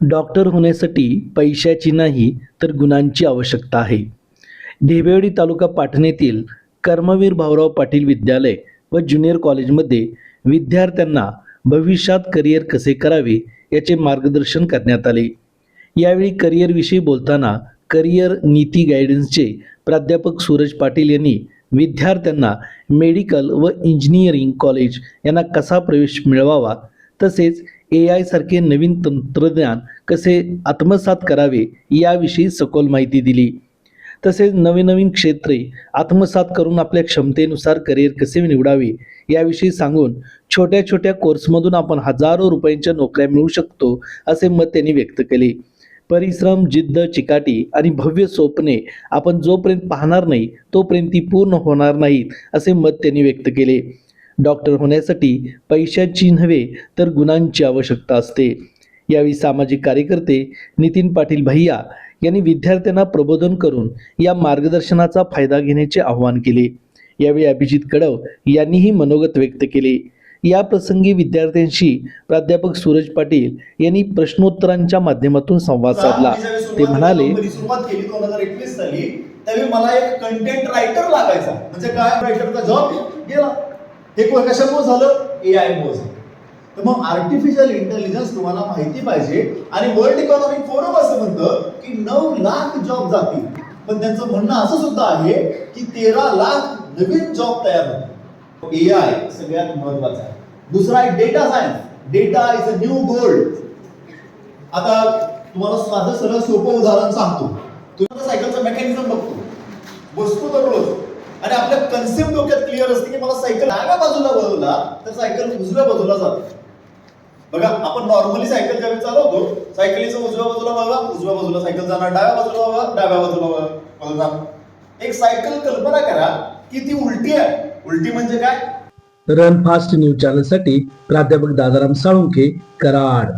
Doctor होण्यासाठी पैशाची नाही तर गुणांची आवश्यकता आहे. ढेबेवाडी तालुका पाटण कर्मवीर भाऊराव पाटील विद्यालय व ज्युनियर कॉलेजमध्ये विद्यार्थ्यांना भविष्यात करिअर कसे करावे याचे मार्गदर्शन करण्यात आले. यावेळी करिअरविषयी बोलताना करिअर नीती गायडन्सचे प्राध्यापक सूरज पाटील यांनी विद्यार्थ्यांना मेडिकल व इंजिनिअरिंग कॉलेज यांना कसा प्रवेश मिळवावा तसेच ए आय सारखे नवीन तंत्रज्ञान कसे आत्मसात करावे याविषयी सखोल माहिती दिली. तसेच नवीन नवीन क्षेत्रे आत्मसात करून आपल्या क्षमतेनुसार करिअर कसे निवडावे याविषयी सांगून छोट्या छोट्या कोर्समधून आपण हजारो रुपयांच्या नोकऱ्या मिळवू शकतो असे मत त्यांनी व्यक्त केले. परिश्रम जिद्द चिकाटी आणि भव्य स्वप्ने आपण जोपर्यंत पाहणार नाही तोपर्यंत ती पूर्ण होणार नाहीत असे मत त्यांनी व्यक्त केले. डॉक्टर होण्यासाठी पैशाची नव्हे तर गुणांची आवश्यकता असते. यावेळी सामाजिक कार्यकर्ते नितीन पाटील भैया यांनी विद्यार्थ्यांना प्रबोधन करून या मार्गदर्शनाचा फायदा घेण्याचे आवाहन केले. यावेळी अभिजित कडव यांनीही मनोगत व्यक्त केले. या प्रसंगी विद्यार्थ्यांशी प्राध्यापक सूरज पाटील यांनी प्रश्नोत्तरांच्या माध्यमातून संवाद साधला. ते म्हणाले मला एक कंटेंट रायटर लागायचा. म्हणजे काय रायटरचा जॉब गेला. हे को- कशामुळे झालं? ए आयमुळे झालं. तर मग आर्टिफिशियल इंटेलिजन्स तुम्हाला माहिती पाहिजे. आणि वर्ल्ड इकॉनॉमिक फोरम असं म्हणतं की नऊ लाख जॉब जातील. पण त्यांचं म्हणणं असं सुद्धा आहे की तेरा लाख नवीन जॉब तयार होतात ए आय सगळ्यात महत्त्वाचा आहे. दुसरा आहे data science data is a new gold आता तुम्हाला साधं सरळ सोपं उदाहरण सांगतो. तुम्ही सायकलचं मेकॅनिझम बघतो. बसतो दररोज आणि आपल्या कन्सेप्ट डोक्यात क्लिअर असते की मला सायकल डाव्या बाजूला वळवला तर सायकल उजव्या बाजूला जाते. बघा आपण नॉर्मली सायकल ज्यावेळी चालवतो सायकलीचं उजव्या बाजूला वळवा उजव्या बाजूला सायकल जाणार डाव्या बाजूला वळवा डाव्या बाजूला वळणार एक सायकल कल्पना करा की ती उलटी आहे. उलटी म्हणजे काय? रन फास्ट न्यूज चॅनलसाठी प्राध्यापक दादाराम साळुंखे कराड.